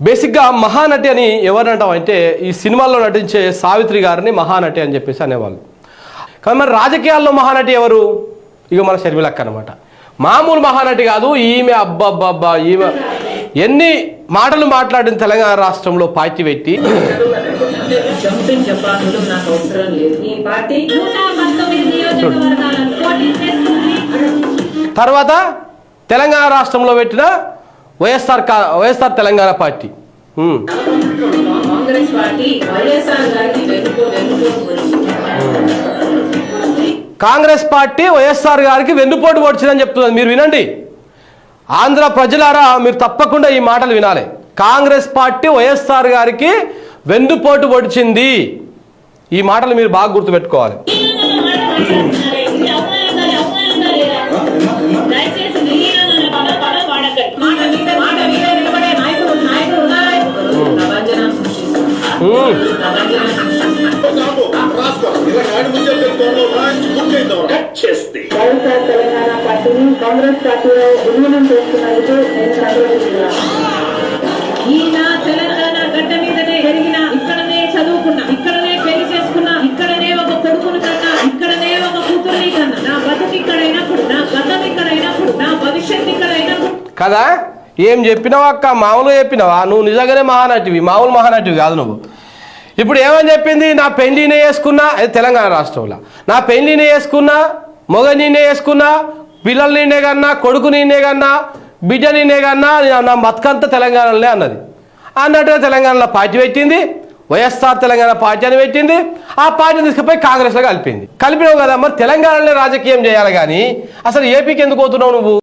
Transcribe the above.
బేసిక్గా మహానటి అని ఎవరు అంటాం అంటే ఈ సినిమాల్లో నటించే సావిత్రి గారిని మహానటి అని చెప్పేసి అనేవాళ్ళు. కానీ మరి రాజకీయాల్లో మహానటి ఎవరు? ఇక మన షర్మిలక్క అనమాట మామూలు మహానటి కాదు ఈమె అబ్బబ్బబ్బా ఈమె ఎన్ని మాటలు మాట్లాడిన తెలంగాణ రాష్ట్రంలో పార్టీ పెట్టి. తర్వాత తెలంగాణ రాష్ట్రంలో పెట్టిన వైఎస్ఆర్ కా వైఎస్ఆర్ తెలంగాణ పార్టీ. కాంగ్రెస్ పార్టీ వైఎస్ఆర్ గారికి వెనుక వెనుక కాంగ్రెస్ పార్టీ వైఎస్ఆర్ గారికి వెన్నుపోటు పొడిచిందని చెప్తున్నది. మీరు వినండి. ఆంధ్ర ప్రజలారా మీరు తప్పకుండా ఈ మాటలు వినాలి. కాంగ్రెస్ పార్టీ వైఎస్ఆర్ గారికి వెన్నుపోటు పొడిచింది. ఈ మాటలు మీరు బాగా గుర్తుపెట్టుకోవాలి. తెలంగాణ పార్టీని కాంగ్రెస్ పార్టీలో విలీనం చేస్తున్నందుకు నేను సంతోషిస్తున్నాను ఈయన తెలంగాణ గడ్డ మీదనే పెరిగిన ఇక్కడనే చదువుకున్నా ఇక్కడనే పెళ్ళి చేసుకున్నా ఇక్కడనే ఒక కొడుకును కన్నా ఇక్కడనే ఒక కూతుర్ని కన్నా నా బతుకు ఇక్కడైనప్పుడు నా గతం ఇక్కడైనప్పుడు నా భవిష్యత్తు ఇక్కడైనప్పుడు కదా? ఏం చెప్పినావా అక్క? మామూలుగా చెప్పినావా? నువ్వు నిజంగానే మహానటివి మామూలు మహానటివి కాదు నువ్వు. ఇప్పుడు ఏమని చెప్పింది? నా పెళ్ళినే వేసుకున్నా అది తెలంగాణ రాష్ట్రంలో. నా పెళ్ళినే వేసుకున్నా మొగ నేనే వేసుకున్నా పిల్లల నేనే కన్నా కొడుకు నేనే కన్నా బిడ్డ నేనే కన్నా నా బతుకంతా తెలంగాణలోనే అన్నది. అన్నట్టుగా తెలంగాణలో పార్టీ పెట్టింది వైఎస్ఆర్ తెలంగాణ పార్టీ అని పెట్టింది ఆ పార్టీని తీసుకుపోయి కాంగ్రెస్లో కలిపింది. కలిపినావు కదా మరి తెలంగాణలో రాజకీయం చేయాలి కానీ అసలు ఏపీకి ఎందుకు పోతున్నావు నువ్వు?